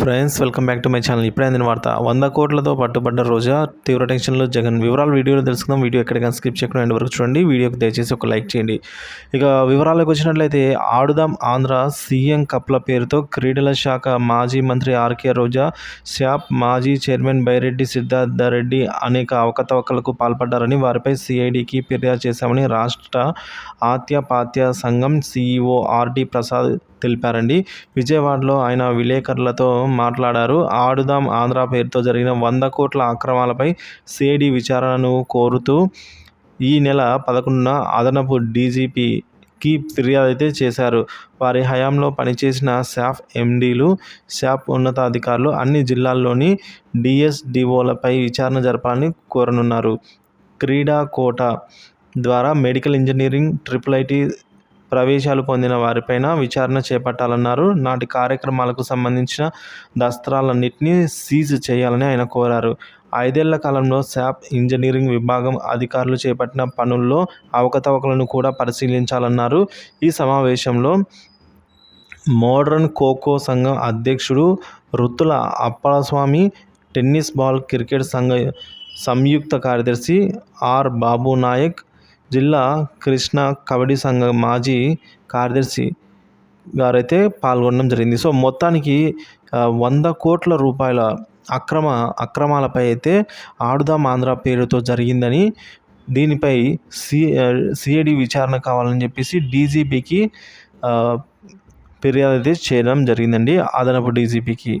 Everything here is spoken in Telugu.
Friends welcome back to my channel. ఇప్పుడే అందిన వార్త వంద కోట్లతో పట్టుబడ్డ రోజా తీవ్ర టెన్షన్లో జగన్. వివరాలు వీడియోలో తెలుసుకుందాం. వీడియో ఎక్కడికైనా స్కిప్ చేయకుండా ఎండ్ వరకు చూడండి. వీడియోకి దయచేసి ఒక లైక్ చేయండి. ఇక వివరాలకు వచ్చినట్లయితే ఆడుదాం ఆంధ్ర సీఎం కప్ల పేరుతో క్రీడల శాఖ మాజీ మంత్రి ఆర్కే రోజా శాప్ మాజీ చైర్మన్ బైరెడ్డి సిద్ధార్థ రెడ్డి అనేక అవకతవకలకు పాల్పడ్డారని వారిపై సిఐడికి ఫిర్యాదు చేశామని రాష్ట్ర ఆత్యపాత్య సంఘం సీఈఓ ఆర్డి ప్రసాద్ తెలిపారండి. విజయవాడలో ఆయన విలేకరులతో మాట్లాడారు. ఆడుదాం ఆంధ్ర పేరుతో జరిగిన వంద కోట్ల అక్రమాలపై సిఐడి విచారణను కోరుతూ ఈ నెల పదకొండున అదనపు డీజీపీ కి ఫిర్యాదు అయితే చేశారు. వారి హయాంలో పనిచేసిన శాఫ్ ఎండీలు శాఫ్ ఉన్నతాధికారులు అన్ని జిల్లాల్లోని డిఎస్డిఓలపై విచారణ జరపాలని కోరనున్నారు. క్రీడా కోట ద్వారా మెడికల్ ఇంజనీరింగ్ ట్రిపుల్ ఐటీ ప్రవేశాలు పొందిన వారిపైన విచారణ చేపట్టాలన్నారు. నాటి కార్యక్రమాలకు సంబంధించిన దస్త్రాలన్నింటినీ సీజ్ చేయాలని ఆయన కోరారు. ఐదేళ్ళ కాలంలో శాప్ ఇంజనీరింగ్ విభాగం అధికారులు చేపట్టిన పనుల్లో అవకతవకలను కూడా పరిశీలించాలన్నారు. ఈ సమావేశంలో మోడ్రన్ ఖోఖో సంఘం అధ్యక్షుడు Rutula Appalaswamy tennis ball cricket సంఘ సంయుక్త కార్యదర్శి ఆర్ బాబు నాయక్ జిల్లా కృష్ణ కబడ్డీ సంఘం మాజీ కార్యదర్శి గారైతే పాల్గొనడం జరిగింది. సో మొత్తానికి వంద కోట్ల రూపాయల అక్రమ అక్రమాలపై అయితే ఆడుదాం ఆంధ్ర పేరుతో జరిగిందని దీనిపై సి సిఐడి విచారణ కావాలని చెప్పేసి డీజీపీకి ఫిర్యాదు అయితే చేయడం జరిగిందండి. అదనపు డీజీపీకి